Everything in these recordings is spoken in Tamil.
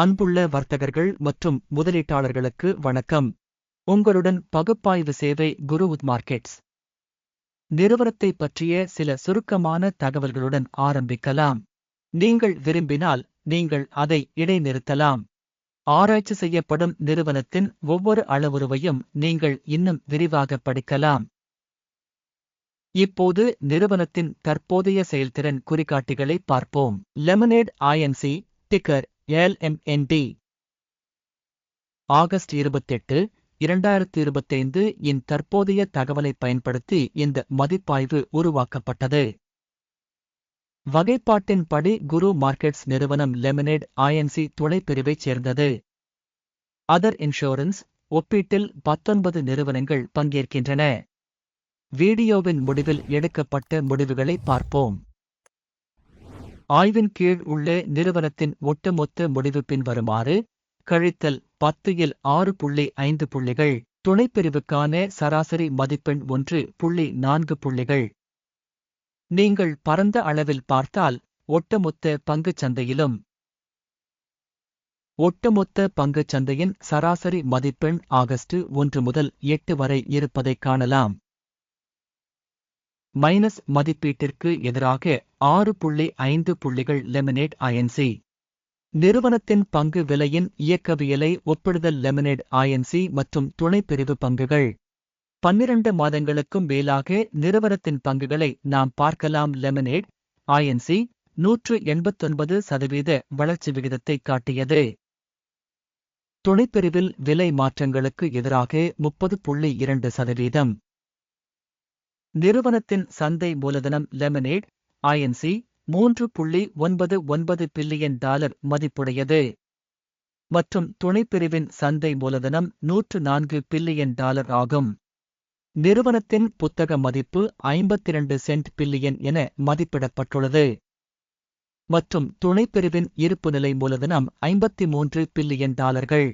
அன்புள்ள வர்த்தகர்கள் மற்றும் முதலீட்டாளர்களுக்கு வணக்கம். உங்களுடன் பகுப்பாய்வு சேவை குருவுத் மார்க்கெட்ஸ். நிறுவனத்தை பற்றிய சில சுருக்கமான தகவல்களுடன் ஆரம்பிக்கலாம். நீங்கள் விரும்பினால் நீங்கள் அதை இடைநிறுத்தலாம். ஆராய்ச்சி செய்யப்படும் நிறுவனத்தின் ஒவ்வொரு அளவுருவையும் நீங்கள் இன்னும் விரிவாக படிக்கலாம். இப்போது நிறுவனத்தின் தற்போதைய செயல்திறன் குறிகாட்டிகளை பார்ப்போம். Lemonade Inc ticker LMND August இருபத்தெட்டு இரண்டாயிரத்தி இருபத்தைந்து இன் தற்போதைய தகவலை பயன்படுத்தி இந்த மதிப்பாய்வு உருவாக்கப்பட்டது. வகைப்பாட்டின்படி குரு மார்க்கெட்ஸ் நிறுவனம் லெமனேட் ஐஎன்சி துணைப்பிரிவைச் சேர்ந்தது. அதர் இன்சூரன்ஸ் ஒப்பீட்டில் பத்தொன்பது நிறுவனங்கள் பங்கேற்கின்றன. வீடியோவின் முடிவில் எடுக்கப்பட்ட முடிவுகளை பார்ப்போம். ஆய்வின் கீழ் உள்ள நிறுவனத்தின் ஒட்டுமொத்த முடிவு பின்வருமாறு கழித்தல் பத்தில் ஆறு புள்ளி ஐந்து புள்ளிகள் துணைப்பிரிவுக்கான சராசரி மதிப்பெண் ஒன்று புள்ளி நான்கு புள்ளிகள். நீங்கள் பரந்த அளவில் பார்த்தால் ஒட்டுமொத்த பங்குச் சந்தையிலும் ஒட்டுமொத்த பங்குச் சந்தையின் சராசரி மதிப்பெண் ஆகஸ்ட் ஒன்று முதல் எட்டு வரை இருப்பதைக் காணலாம். மைனஸ் மதிப்பீட்டிற்கு எதிராக ஆறு புள்ளி ஐந்து புள்ளிகள் லெமினேட் ஐஎன்சி நிறுவனத்தின் பங்கு விலையின் இயக்கவியலை ஒப்பிடுதல் லெமினேட் ஐஎன்சி மற்றும் துணைப்பிரிவு பங்குகள். பன்னிரண்டு மாதங்களுக்கும் மேலாக நிறுவனத்தின் பங்குகளை நாம் பார்க்கலாம். லெமினேட் ஐஎன்சி நூற்று எண்பத்தொன்பது சதவீத வளர்ச்சி விகிதத்தை காட்டியது. துணைப்பிரிவில் விலை மாற்றங்களுக்கு எதிராக முப்பது புள்ளி இரண்டு சதவீதம். நிறுவனத்தின் சந்தை மூலதனம் லெமனேட் ஐஎன்சி மூன்று புள்ளி ஒன்பது ஒன்பது பில்லியன் டாலர் மதிப்புடையது. மற்றும் துணைப்பிரிவின் சந்தை மூலதனம் நூற்று நான்கு பில்லியன் டாலர் ஆகும். நிறுவனத்தின் புத்தக மதிப்பு ஐம்பத்தி இரண்டு சென்ட் பில்லியன் என மதிப்பிடப்பட்டுள்ளது. மற்றும் துணைப்பிரிவின் இருப்புநிலை மூலதனம் ஐம்பத்தி மூன்று பில்லியன் டாலர்கள்.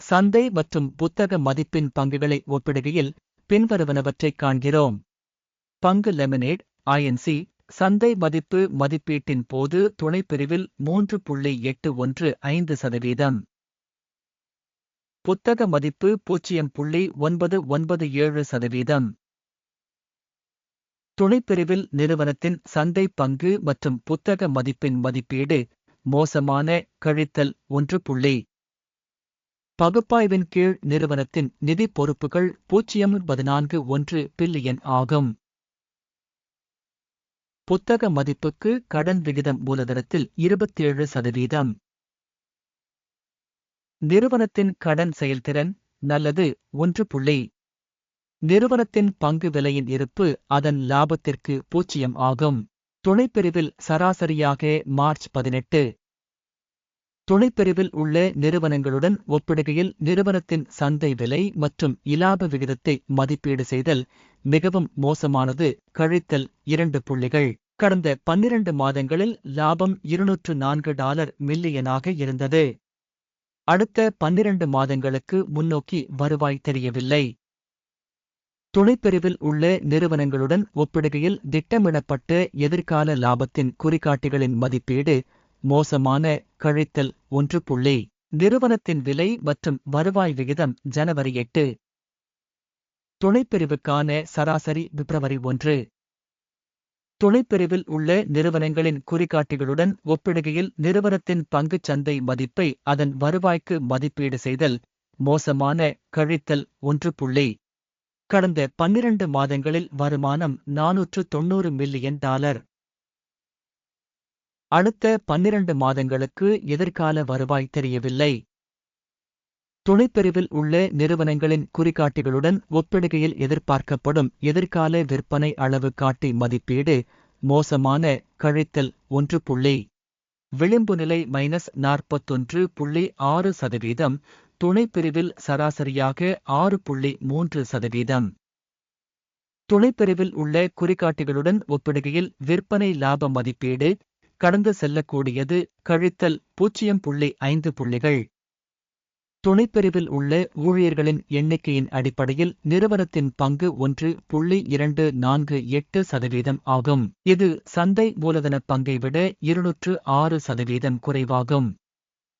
சந்தை மற்றும் புத்தக மதிப்பின் பங்குகளை ஒப்பிடுகையில் பின்வருவனவற்றைக் காண்கிறோம். பங்கு லெமினேட் ஐஎன்சி சந்தை மதிப்பு மதிப்பீட்டின் போது துணைப்பிரிவில் மூன்று புள்ளி எட்டு ஒன்று ஐந்து சதவீதம். புத்தக மதிப்பு பூஜ்ஜியம் புள்ளி ஒன்பது ஒன்பது ஏழு சதவீதம். துணைப்பிரிவில் நிறுவனத்தின் சந்தை பங்கு மற்றும் புத்தக மதிப்பின் மதிப்பீடு மோசமான கழித்தல் ஒன்று புள்ளி பகுப்பாய்வின் கீழ் நிறுவனத்தின் நிதி பொறுப்புகள் பூஜ்ஜியம் பதினான்கு ஒன்று பில்லியன் ஆகும். புத்தக மதிப்புக்கு கடன் விகிதம் மூலதனத்தில் இருபத்தேழு சதவீதம். நிறுவனத்தின் கடன் செயல்திறன் நல்லது ஒன்று புள்ளி. நிறுவனத்தின் பங்கு விலையின் இருப்பு அதன் லாபத்திற்கு பூஜ்ஜியம் ஆகும். துணைப்பிரிவில் சராசரியாக மார்ச் பதினெட்டு. துணைப்பிரிவில் உள்ள நிறுவனங்களுடன் ஒப்பிடுகையில் நிறுவனத்தின் சந்தை விலை மற்றும் இலாப விகிதத்தை மதிப்பீடு செய்தல் மிகவும் மோசமானது. கழித்தல் இரண்டு புள்ளிகள். கடந்த பன்னிரண்டு மாதங்களில் லாபம் இருநூற்று நான்கு டாலர் மில்லியனாக இருந்தது. அடுத்த பன்னிரண்டு மாதங்களுக்கு முன்னோக்கி வருவாய் தெரியவில்லை. துணைப்பிரிவில் உள்ள நிறுவனங்களுடன் ஒப்பிடுகையில் திட்டமிடப்பட்ட எதிர்கால லாபத்தின் குறிகாட்டிகளின் மதிப்பீடு மோசமான கழித்தல் ஒன்று புள்ளி. நிறுவனத்தின் விலை மற்றும் வருவாய் விகிதம் ஜனவரி எட்டு. துணைப்பிரிவுக்கான சராசரி பிப்ரவரி ஒன்று. துணைப்பிரிவில் உள்ள நிறுவனங்களின் குறிகாட்டிகளுடன் ஒப்பிடுகையில் நிறுவனத்தின் பங்குச் சந்தை மதிப்பை அதன் வருவாய்க்கு மதிப்பீடு செய்தல் மோசமான கழித்தல் ஒன்று புள்ளி. கடந்த பன்னிரண்டு மாதங்களில் வருமானம் நாநூற்று தொன்னூறு மில்லியன் டாலர். அடுத்த பன்னிரண்டு மாதங்களுக்கு எதிர்கால வருவாய் தெரியவில்லை. துணைப்பிரிவில் உள்ள நிறுவனங்களின் குறிகாட்டிகளுடன் ஒப்பிடுகையில் எதிர்பார்க்கப்படும் எதிர்கால விற்பனை அளவு காட்டி மதிப்பீடு மோசமான கழித்தல் ஒன்று புள்ளி விளிம்பு நிலை மைனஸ் நாற்பத்தொன்று புள்ளி ஆறு சதவீதம் துணைப்பிரிவில் சராசரியாக ஆறு புள்ளி மூன்று சதவீதம். துணைப்பிரிவில் உள்ள குறிகாட்டிகளுடன் ஒப்பிடுகையில் விற்பனை லாப மதிப்பீடு கடந்து செல்லக்கூடியது கழித்தல் பூஜ்ஜியம் புள்ளி ஐந்து புள்ளிகள். துணைப்பிரிவில் உள்ள ஊழியர்களின் எண்ணிக்கையின் அடிப்படையில் நிறுவனத்தின் பங்கு ஒன்று புள்ளி இரண்டு நான்கு எட்டு சதவீதம் ஆகும். இது சந்தை மூலதன பங்கை விட இருநூற்று ஆறு சதவீதம் குறைவாகும்.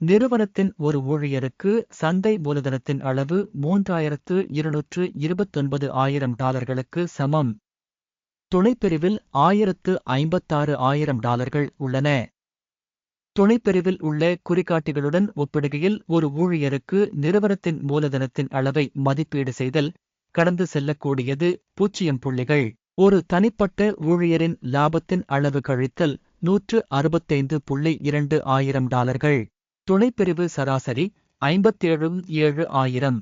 நிறுவனத்தின் ஒரு ஊழியருக்கு சந்தை மூலதனத்தின் அளவு மூன்றாயிரத்து இருநூற்று இருபத்தொன்பது ஆயிரம் டாலர்களுக்கு சமம். துணைப்பிரிவில் ஆயிரத்து ஐம்பத்தாறு ஆயிரம் டாலர்கள் உள்ளன. துணைப்பிரிவில் உள்ள குறிகாட்டிகளுடன் ஒப்பிடுகையில் ஒரு ஊழியருக்கு நிறுவனத்தின் மூலதனத்தின் அளவை மதிப்பீடு செய்தல் கடந்து செல்லக்கூடியது பூஜ்ஜியம் புள்ளிகள். ஒரு தனிப்பட்ட ஊழியரின் லாபத்தின் அளவு கழித்தல் நூற்று அறுபத்தைந்து புள்ளி இரண்டு ஆயிரம் டாலர்கள். துணைப்பிரிவு சராசரி ஐம்பத்தேழு ஏழு ஆயிரம்.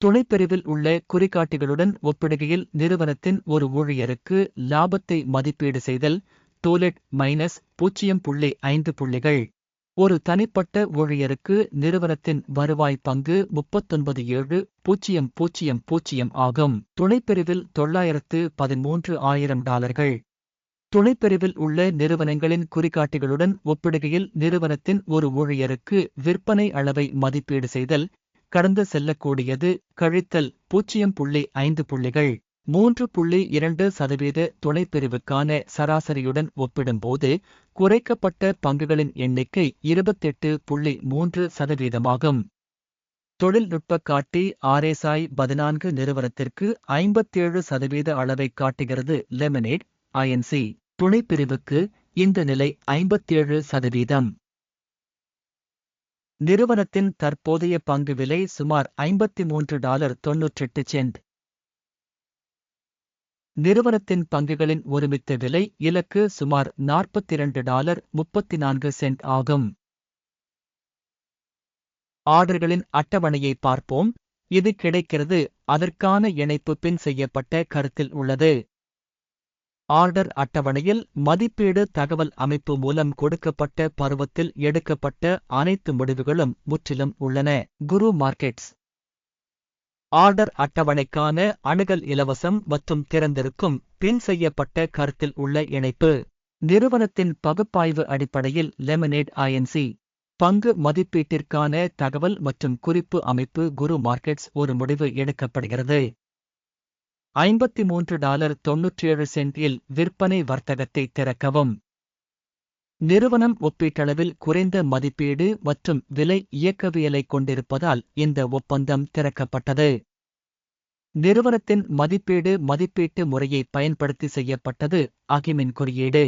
துணைப்பிரிவில் உள்ள குறிகாட்டிகளுடன் ஒப்பிடுகையில் நிறுவனத்தின் ஒரு ஊழியருக்கு லாபத்தை மதிப்பீடு செய்தல் டூலெட் மைனஸ் பூஜ்ஜியம் புள்ளி ஐந்து புள்ளிகள். ஒரு தனிப்பட்ட ஊழியருக்கு நிறுவனத்தின் வருவாய் பங்கு முப்பத்தொன்பது ஏழு பூஜ்ஜியம் பூஜ்ஜியம் பூஜ்ஜியம் ஆகும். துணைப்பிரிவில் தொள்ளாயிரத்து பதிமூன்று ஆயிரம் டாலர்கள். துணைப்பிரிவில் உள்ள நிறுவனங்களின் குறிகாட்டிகளுடன் ஒப்பிடுகையில் நிறுவனத்தின் ஒரு ஊழியருக்கு விற்பனை அளவை மதிப்பீடு செய்தல் கடந்து செல்லக்கூடியது கழித்தல் பூஜ்ஜியம் புள்ளி ஐந்து புள்ளிகள். மூன்று புள்ளி இரண்டு சதவீத துணைப்பிரிவுக்கான சராசரியுடன் ஒப்பிடும்போது குறைக்கப்பட்ட பங்குகளின் எண்ணிக்கை இருபத்தெட்டு புள்ளி மூன்று சதவீதமாகும். தொழில்நுட்ப காட்டி ஆர்எஸ்ஐ பதினான்கு நிறுவனத்திற்கு ஐம்பத்தேழு சதவீத அளவை காட்டுகிறது லெமனேட் ஐஎன்சி துணைப்பிரிவுக்கு இந்த நிலை ஐம்பத்தேழு சதவீதம். நிறுவனத்தின் தற்போதைய பங்கு விலை சுமார் ஐம்பத்தி மூன்று டாலர் தொன்னூற்றெட்டு சென்ட். நிறுவனத்தின் பங்குகளின் ஒருமித்த விலை இலக்கு சுமார் நாற்பத்தி இரண்டு டாலர் முப்பத்தி நான்கு சென்ட் ஆகும். ஆர்டர்களின் அட்டவணையை பார்ப்போம். இது கிடைக்கிறது. அதற்கான இணைப்பு பின் செய்யப்பட்ட கருத்தில் உள்ளது. ஆர்டர் அட்டவணையில் மதிப்பீடு தகவல் அமைப்பு மூலம் கொடுக்கப்பட்ட பருவத்தில் எடுக்கப்பட்ட அனைத்து முடிவுகளும் முற்றிலும் உள்ளன. குரு மார்க்கெட்ஸ். ஆர்டர் அட்டவணைக்கான அணுகல் இலவசம் மற்றும் திறந்திருக்கும் பின் செய்யப்பட்ட கருத்தில் உள்ள இணைப்பு. நிறுவனத்தின் பகுப்பாய்வு அடிப்படையில் லெமனேட் ஐஎன்சி பங்கு மதிப்பீட்டிற்கான தகவல் மற்றும் குறிப்பு அமைப்பு குரு மார்க்கெட்ஸ் ஒரு முடிவு எடுக்கப்படுகிறது. ஐம்பத்தி மூன்று டாலர் தொன்னூற்றேழு சென்டில் விற்பனை வர்த்தகத்தை திறக்கவும். நிறுவனம் ஒப்பீட்டளவில் குறைந்த மதிப்பீடு மற்றும் விலை இயக்கவியலை கொண்டிருப்பதால் இந்த ஒப்பந்தம் திறக்கப்பட்டது. நிறுவனத்தின் மதிப்பீடு மதிப்பீட்டு முறையை பயன்படுத்தி செய்யப்பட்டது அகிமின் குறியீடு.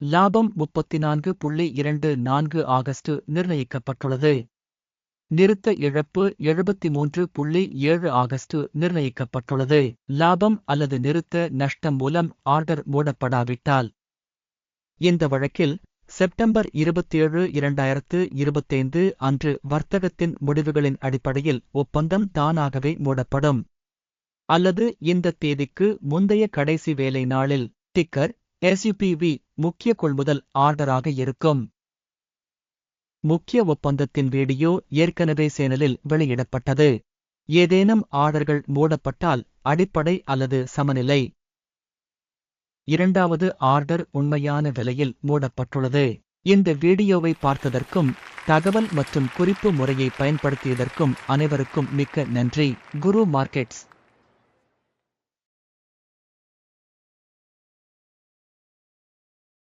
லாபம் முப்பத்தி நான்கு புள்ளி இரண்டு நான்கு ஆகஸ்ட் நிர்ணயிக்கப்பட்டுள்ளது. நிறுத்த இழப்பு எழுபத்தி மூன்று புள்ளி ஏழு ஆகஸ்ட் நிர்ணயிக்கப்பட்டுள்ளது. லாபம் அல்லது நிறுத்த நஷ்டம் மூலம் ஆர்டர் மூடப்படாவிட்டால். இந்த வழக்கில் செப்டம்பர் இருபத்தேழு இரண்டாயிரத்து இருபத்தைந்து அன்று வர்த்தகத்தின் முடிவுகளின் அடிப்படையில் ஒப்பந்தம் தானாகவே மூடப்படும். அல்லது இந்த தேதிக்கு முந்தைய கடைசி வேலை நாளில் டிக்கர் எஸ்யூபிவி முக்கிய கொள்முதல் ஆர்டராக இருக்கும். முக்கிய ஒப்பந்தத்தின் வீடியோ ஏற்கனவே சேனலில் வெளியிடப்பட்டது. ஏதேனும் ஆர்டர்கள் மூடப்பட்டால் அடிப்படை அல்லது சமநிலை. இரண்டாவது ஆர்டர் உண்மையான விலையில் மூடப்பட்டுள்ளது. இந்த வீடியோவை பார்த்ததற்கும் தகவல் மற்றும் குறிப்பு முறையை பயன்படுத்தியதற்கும் அனைவருக்கும் மிக்க நன்றி. குரு மார்க்கெட்ஸ்.